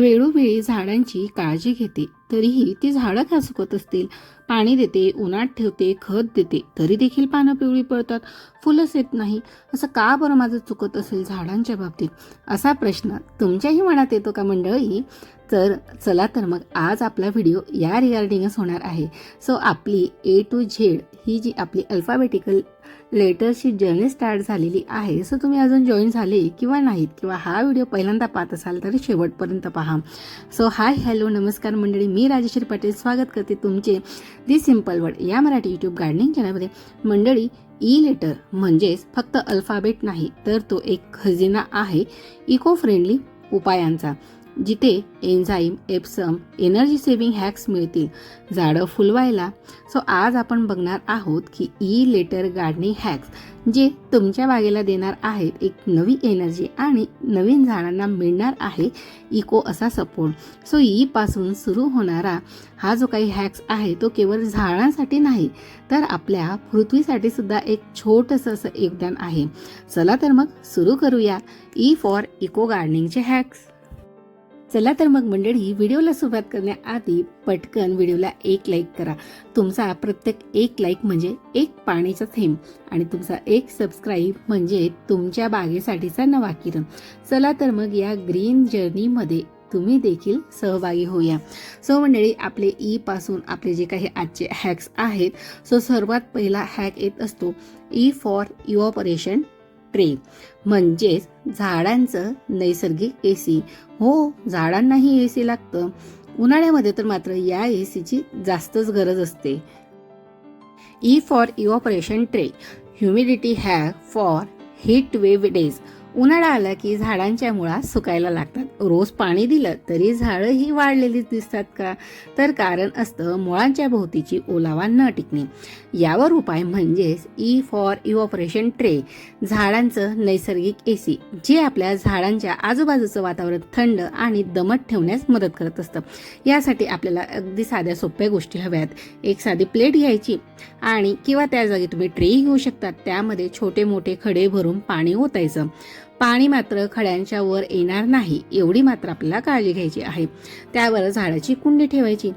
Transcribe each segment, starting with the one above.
वेळोवेळी झाडांची काळजी घेते तरीही ती झाडं का सुकत असतील? पाणी देते उन्हात ठेवते खत देते तरी देखील पानं पिवळी पडतात फुलंच येत नाही. असं का बरं माझं चुकत असेल झाडांच्या बाबतीत? असा प्रश्न तुमच्याही मनात येतो का मंडळी? तर चला तर मग आज आपला व्हिडिओ या रिगार्डिंगच होणार आहे. सो आपली ए टू झेड ही जी आपली अल्फाबेटिकल लेटरची जर्नी स्टार्ट झालेली आहे. सो तुम्ही अजून जॉईन झाले किंवा नाहीत किंवा हा व्हिडिओ पहिल्यांदा पाहत असाल तर शेवटपर्यंत पहा. सो हाय हॅलो नमस्कार मंडळी. मी राजेश्वरी पाटील. स्वागत करते तुमचे दी सिंपल वर्ड या मराठी यूट्यूब गार्डनिंग चॅनलमध्ये मंडळी ई लेटर म्हणजेच फक्त अल्फाबेट नाही तर तो एक खजिना आहे. इको फ्रेंडली उपायांचा. जिथे enzyme Epsom energy saving hacks मिळतील. झाडं फुलवायला. सो आज आपण बघणार आहोत की ई लेटर गार्डनिंग हॅक्स जे तुमच्या बागेला देणार आहेत एक नवी एनर्जी आणि नवीन झाडांना मिळणार आहे इको असा सपोर्ट. सो ईपासून सुरू होणारा हा जो काही हॅक्स आहे तो केवळ झाडांसाठी नाही तर आपल्या पृथ्वीसाठी सुद्धा एक छोटंसं असं योगदान आहे. चला तर मग सुरू करूया. ई फॉर इको गार्डनिंगचे हॅक्स. चला तर मग मंडळी व्हिडिओला सुरुवात करण्याआधी पटकन व्हिडिओला एक लाईक करा. तुमचा प्रत्येक एक लाईक म्हणजे एक पाण्याचा थेंब आणि तुमचा एक सबस्क्राईब म्हणजे तुमच्या बागेसाठीचा नवा किरण. चला तर मग या ग्रीन जर्नीमध्ये तुम्ही देखील सहभागी होऊया. सो मंडळी आपले ई पासून आपले जे काही आजचे हॅक्स आहेत सो सर्वात पहिला हॅक येत असतो ई फॉर इव्हॉपरेशन ट्रे म्हणजेच झाडांचं नैसर्गिक ए सी हो झाडांनाही ए सी लागतं. उन्हाळ्यामध्ये तर मात्र या ए सीची जास्तच गरज असते. E for evaporation tray humidity hack for heat wave days उन्हाळा आला की झाडांच्या मुळा सुकायला लागतात. रोज पाणी दिलं तरी झाडं ही वाढलेलीच दिसतात का? तर कारण असतं मुळांच्या भोवतीची ओलावा न टिकणे. यावर उपाय म्हणजेच ई फॉर इव्हॉपरेशन ट्रे झाडांचं नैसर्गिक एसी जे आपल्या झाडांच्या आजूबाजूचं वातावरण थंड आणि दमट ठेवण्यास मदत करत असतं. यासाठी आपल्याला अगदी साध्या सोप्या गोष्टी हव्यात. एक साधी प्लेट घ्यायची आणि किंवा त्या जागी तुम्ही ट्रेही घेऊ शकता. त्यामध्ये छोटे मोठे खडे भरून पाणी ओतायचं. पाणी मात्र खड्यांच्या वर येणार नाही एवढी मात्र आपल्याला काळजी घ्यायची आहे. त्यावर झाडाची कुंडी ठेवायची.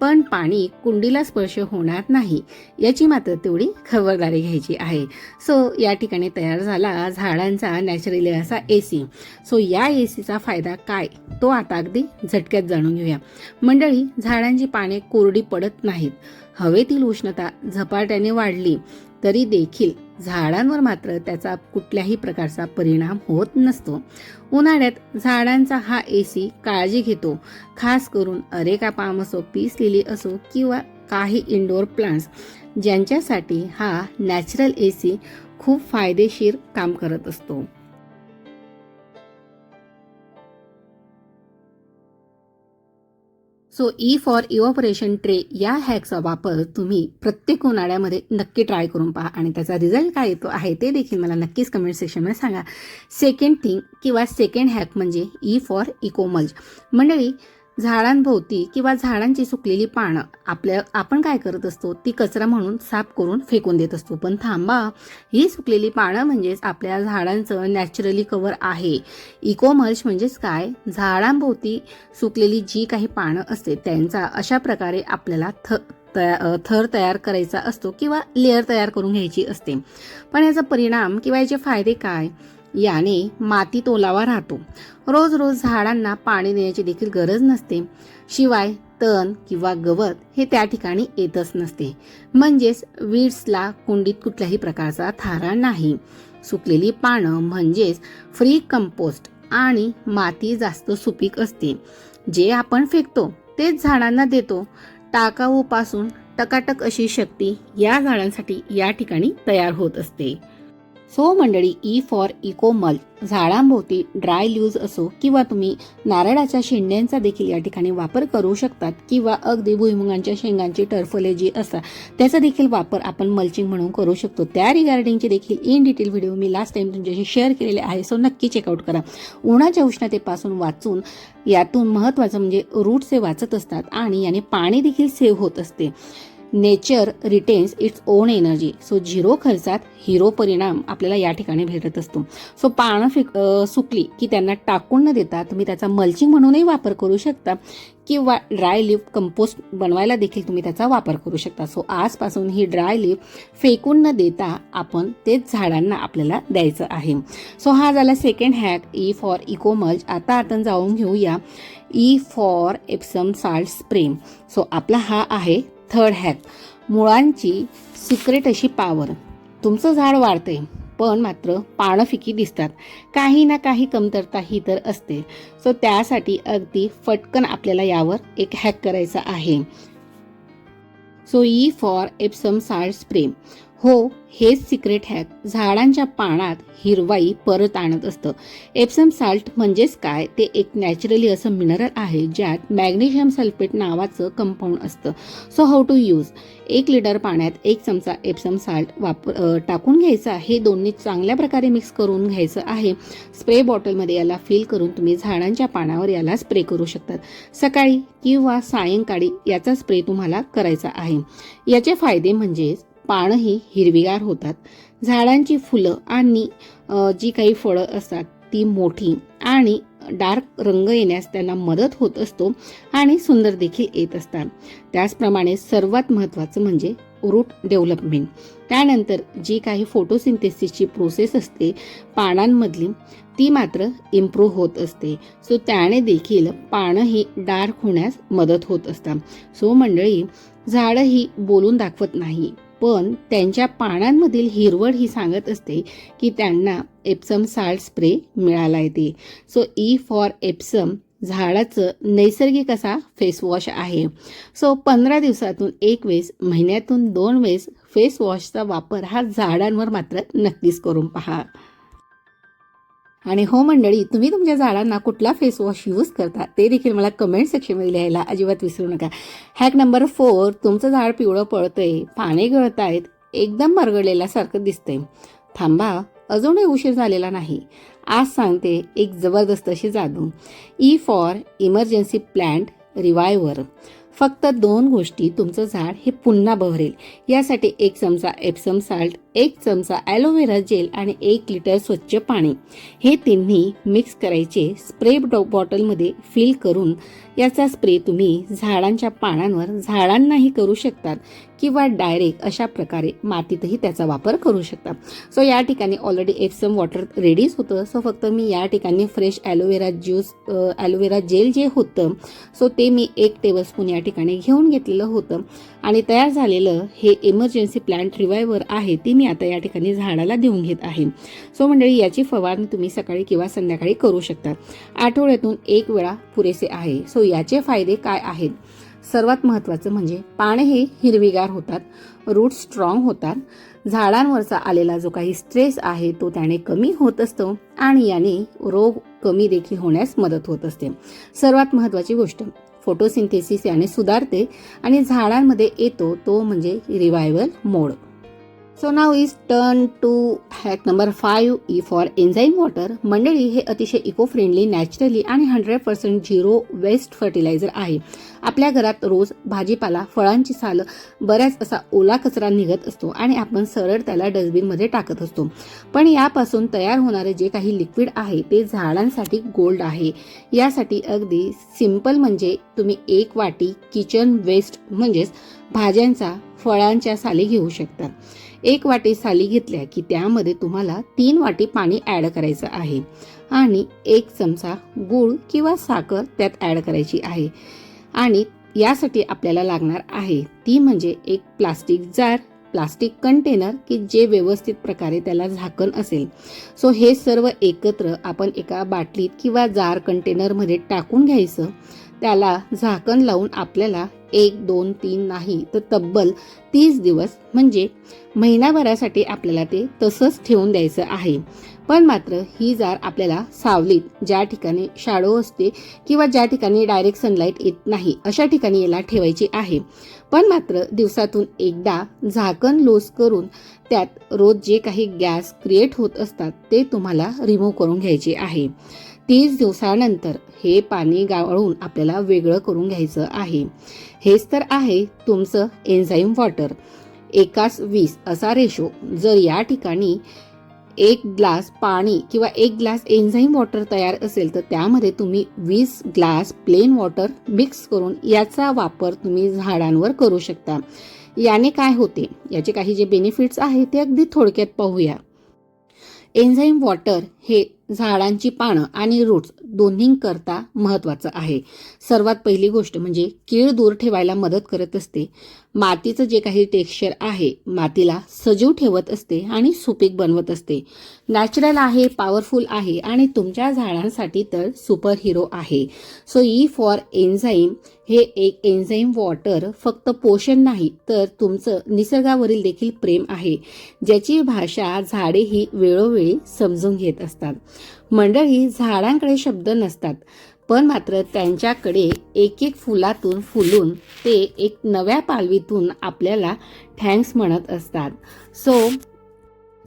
पण पाणी कुंडीला स्पर्श होणार नाही याची मात्र तेवढी खबरदारी घ्यायची आहे. सो या ठिकाणी तयार झाला झाडांचा नॅचरली असा ए सी सो या ए सीचा फायदा काय तो आता अगदी झटक्यात जाणून घेऊया. मंडळी झाडांची पाने कोरडी पडत नाहीत. हवेतील उष्णता झपाट्याने वाढली. तरी देखील झाडांवर मात्र त्याचा कुठल्याही प्रकारचा परिणाम होत नसतो. उन्हाळ्यात झाडांचा हा ए सी काळजी घेतो. खास करून अरेका पाम असो पीस लिली असो किंवा काही इंडोर प्लांट्स ज्यांच्यासाठी हा नॅचरल ए सी खूप फायदेशीर काम करत असतो. So E for evaporation tray या हॅकचा वापर तुम्ही प्रत्येक उन्हाळ्यामध्ये नक्की ट्राय करून पहा आणि त्याचा रिझल्ट काय येतो आहे ते देखील मला नक्कीच कमेंट सेक्शनमध्ये सांगा. सेकंड थिंग किंवा सेकंड हॅक म्हणजे ई फॉर इकोमल्ज मंडळी झाडांभोवती किंवा झाडांची सुकलेली पानं आपल्या आपण काय करत असतो ती कचरा म्हणून साफ करून फेकून देत असतो. पण थांबा ही सुकलेली पानं म्हणजेच आपल्या झाडांचं नॅचरली कवर आहे. इकोमल्च म्हणजेच काय? झाडांभोवती सुकलेली जी काही पानं असते त्यांचा अशा प्रकारे आपल्याला थ तया थर तयार करायचा असतो किंवा लेअर तयार करून घ्यायची असते. पण याचा परिणाम किंवा याचे फायदे काय? याने मातीत ओलावा राहतो. रोज रोज झाडांना पाणी देण्याची देखील गरज नसते. शिवाय तण किंवा गवत हे त्या ठिकाणी येतच नसते. म्हणजेच वीड्सला कुंडीत कुठल्याही प्रकारचा थारा नाही. सुकलेली पानं म्हणजेच फ्री कंपोस्ट आणि माती जास्त सुपीक असते. जे आपण फेकतो तेच झाडांना देतो. टाकाऊपासून टकाटक अशी शक्ती या झाडांसाठी या ठिकाणी तयार होत असते. सो मंडळी ई फॉर इकोमल झाडांभोवती ड्राय ल्यूज असो किंवा तुम्ही नारळाच्या शेंड्यांचा देखील या ठिकाणी वापर करू शकतात किंवा अगदी भुईमुगांच्या शेंगांची टर्फले जी असतात त्याचा देखील वापर आपण मल्चिंग म्हणून करू शकतो. त्या रिगार्डिंगचे देखील इन डिटेल व्हिडिओ मी लास्ट टाइम तुमच्याशी शेअर केलेले आहे सो नक्की चेकआउट करा. उन्हाच्या उष्णतेपासून वाचून यातून महत्त्वाचं म्हणजे रूट्स हे वाचत असतात आणि याने पाणी देखील सेव्ह होत असते. Nature retains its own energy. So zero खर्चात हिरो परिणाम आपल्याला या ठिकाणी भेटत असतो. सो पानं फिक सुकली की त्यांना टाकून न देता तुम्ही त्याचा मल्चिंग म्हणूनही वापर करू शकता किंवा ड्राय लिफ कंपोस्ट बनवायला देखील तुम्ही त्याचा वापर करू शकता. सो आजपासून ही ड्राय लिफ फेकून न देता आपण तेच झाडांना आपल्याला द्यायचं आहे. सो हा झाला second hack E for eco mulch आता आपण जाऊन घेऊया E for Epsom salt spray so आपला हा आहे थर्ड हॅक मुळांची सिक्रेट अशी पावर तुमचं झाड वाढते पण मात्र पानं फिकी दिसतात. काही ना काही कमतरता ही तर असते. सो त्यासाठी अगदी फटकन आपल्याला यावर एक हॅक करायचा आहे. So E for Epsom salt spray हो हेच सिक्रेट हॅक झाडांच्या पानात हिरवाई परत आणत असतं. एप्सम साल्ट म्हणजेच काय? ते एक नॅचरली असं मिनरल आहे ज्यात मॅग्नेशियम सल्फेट नावाचं कंपाऊंड असतं. सो हाऊ टू यूज एक लिटर पाण्यात एक चमचा एप्सम साल्ट वापर टाकून घ्यायचा हे दोन्ही चांगल्या प्रकारे मिक्स करून घ्यायचं आहे. स्प्रे बॉटलमध्ये याला फिल करून तुम्ही झाडांच्या पानावर याला स्प्रे करू शकतात. सकाळी किंवा सायंकाळी याचा स्प्रे तुम्हाला करायचा आहे. याचे फायदे म्हणजेच पानंही हिरवीगार होतात. झाडांची फुलं आणि जी काही फळं असतात ती मोठी आणि डार्क रंग येण्यास त्यांना मदत होत असतो आणि सुंदर देखील येत असतात. त्याचप्रमाणे सर्वात महत्त्वाचं म्हणजे रूट डेव्हलपमेंट. त्यानंतर जी काही फोटोसिंथेसिसची प्रोसेस असते पानांमधली ती मात्र इम्प्रूव्ह होत असते. सो त्याने देखील पानं ही डार्क होण्यास मदत होत असतात. सो मंडळी झाडं ही बोलून दाखवत नाही. पण त्यांच्या पानांमधील हिरवळ ही सांगत असते की त्यांना एप्सम साल्ट स्प्रे मिळाला येते. सो ई फॉर एप्सम झाडाचं नैसर्गिक असा फेसवॉश आहे. सो पंधरा दिवसातून एक वेळेस महिन्यातून दोन वेळेस फेसवॉशचा वापर हा झाडांवर मात्र नक्कीच करून पहा. आणि हो मंडळी तुम्ही तुमच्या झाडांना कुठला फेस वॉश यूज करता ते देखील मला कमेंट सेक्शनमध्ये लिहायला अजिबात विसरू नका. हॅक नंबर फोर तुमचं झाड पिवळं पळतंय पाने गळत आहेत एकदम मरगळलेल्यासारखं दिसतंय. थांबा अजूनही उशीर झालेला नाही. आज सांगते एक जबरदस्त अशी जादू. E for emergency plant reviver फक्त दोन गोष्टी तुमचं झाड हे पुन्हा बहरेल. यासाठी एक चमचा एप्सम साल्ट एक चमचा ॲलोवेरा जेल आणि एक लिटर स्वच्छ पाणी. हे तिन्ही मिक्स करायचे स्प्रे बॉटलमध्ये फिल करून याचा स्प्रे तुम्ही झाडांच्या पानांवर झाडांनाही करू शकतात. किंवा डायरेक्ट अशा प्रकारे मातीतही त्याचा वापर करू शकता. सो या ठिकाणी ऑलरेडी एप्सम वॉटर रेडीच होतं. सो फक्त मी या ठिकाणी fresh aloe vera juice aloe vera gel जे होतं सो ते मी एक टेबलस्पून या ठिकाणी घेऊन घेतलेलं होतं. आणि तयार झालेलं हे इमर्जन्सी प्लांट रिवायवर आहे ती मी आता या ठिकाणी झाडाला देऊन घेत आहे. सो मंडळी याची फवारणी तुम्ही सकाळी किंवा संध्याकाळी करू शकता. आठवड्यातून एक वेळा पुरेसे आहे. सो याचे फायदे काय आहेत? सर्वात महत्त्वाचं म्हणजे पाने हे हिरवीगार होतात रूट स्ट्रॉंग होतात. झाडांवरचा आलेला जो काही स्ट्रेस आहे तो त्याने कमी होत असतो आणि याने रोग कमी देखील होण्यास मदत होत असते. सर्वात महत्त्वाची गोष्ट फोटोसिंथेसिस याने सुधारते आणि झाडांमध्ये येतो तो म्हणजे revival mode so now is turn to hack number five E for enzyme water मंडळी हे अतिशय इको फ्रेंडली नॅचरली आणि hundred percent zero waste fertiliser आहे. आपल्या घरात रोज भाजीपाला फळांची सालं बऱ्याच असा ओला कचरा निघत असतो आणि आपण सरळ त्याला डस्टबिनमध्ये टाकत असतो. पण यापासून तयार होणारे जे काही लिक्विड आहे ते झाडांसाठी गोल्ड आहे. यासाठी अगदी सिंपल म्हणजे तुम्ही एक वाटी किचन वेस्ट म्हणजेच भाज्यांचा फळांच्या साली घेऊ शकता एक वाटी साली घेतल्या की त्यामध्ये तुम्हाला तीन वाटी पाणी ॲड करायचं आहे. आणि एक चमचा गूळ किंवा साखर त्यात ॲड करायची आहे. आणि यासाठी आपल्याला लागणार आहे ती म्हणजे एक प्लास्टिक जार प्लास्टिक कंटेनर की जे व्यवस्थित प्रकारे त्याला झाकण असेल. सो हे सर्व एकत्र आपण एका बाटलीत किंवा जार कंटेनरमध्ये टाकून घ्यायचं. त्याला झाकण लावून आपल्याला एक दोन तीन नाही तर तब्बल तीस दिवस म्हणजे महिनाभरासाठी आपल्याला ते तसंच ठेवून द्यायचं आहे. पण मात्र ही जार आपल्याला सावलीत ज्या ठिकाणी शाडो असते किंवा ज्या ठिकाणी डायरेक्ट सनलाईट येत नाही अशा ठिकाणी याला ठेवायची आहे. पण मात्र दिवसातून एकदा झाकण लोस करून त्यात रोज जे काही गॅस क्रिएट होत असतात ते तुम्हाला रिमूव्ह करून घ्यायचे आहे. तीस दिवसानंतर हे पाणी गाळून आपल्याला वेगळं करून घ्यायचं आहे. हेच तर आहे तुमचं एन्झाईम वॉटर एकास वीस असा रेशो जर या ठिकाणी एक ग्लास पाणी किंवा एक ग्लास एन्झाईम वॉटर तयार असेल तर त्यामध्ये तुम्ही वीस ग्लास प्लेन वॉटर मिक्स करून याचा वापर तुम्ही झाडांवर करू शकता. याने काय होते? याचे काही जे बेनिफिट्स आहेत ते अगदी थोडक्यात पाहूया. एन्झाईम वॉटर हे झाडांची पानं आणि रूट्स दोन्हींकरता महत्त्वाचं आहे. सर्वात पहिली गोष्ट म्हणजे कीड दूर ठेवायला मदत करत असते. मातीचं जे काही टेक्स्चर आहे मातीला सजीव ठेवत असते आणि सुपीक बनवत असते. नॅचरल आहे पॉवरफुल आहे आणि तुमच्या झाडांसाठी तर सुपर हिरो आहे. सो ई फॉर एन्झाईम हे एक एन्झाईम वॉटर फक्त पोषण नाही तर तुमचं निसर्गावरील देखील प्रेम आहे ज्याची भाषा झाडे ही वेळोवेळी समजून घेत असतात. मंडळी झाडांकडे शब्द नसतात पण मात्र त्यांच्याकडे एक एक फुलातून फुलून ते एक नव्या पालवीतून आपल्याला थँक्स म्हणत असतात. सो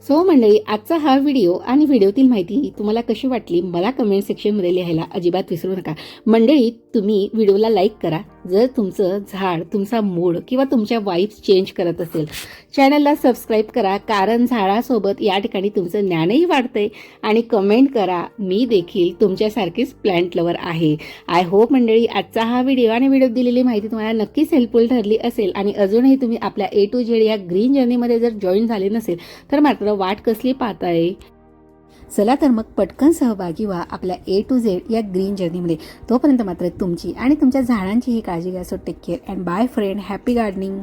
सो मंडळी आजचा हा व्हिडिओ आणि व्हिडिओतील माहिती तुम्हाला कशी वाटली? मला कमेंट सेक्शनमध्ये लिहायला अजिबात विसरू नका. मंडळी तुम्ही व्हिडिओला लाईक करा. जर तुमचं झाड तुमचा मूड किंवा तुमच्या वाईब्स चेंज करत असेल चॅनलला सबस्क्राईब करा. कारण झाडासोबत या ठिकाणी तुमचं ज्ञानही वाढतंय आणि कमेंट करा. मी देखील तुमच्यासारखीच प्लॅन्ट लवर आहे. आय होप मंडळी आजचा हा व्हिडिओ आणि व्हिडिओ दिलेली माहिती तुम्हाला नक्कीच हेल्पफुल ठरली असेल आणि अजूनही तुम्ही आपल्या ए टू झेड या ग्रीन जर्नीमध्ये जर जॉईन झाले नसेल तर मात्र वाट कसली पाहताय? चला तर मग पटकन सहभागी व्हा आपल्या ए टू झेड या ग्रीन जर्नीमध्ये तोपर्यंत मात्र तुमची आणि तुमच्या झाडांचीही काळजी घ्या. So take care and bye friend happy gardening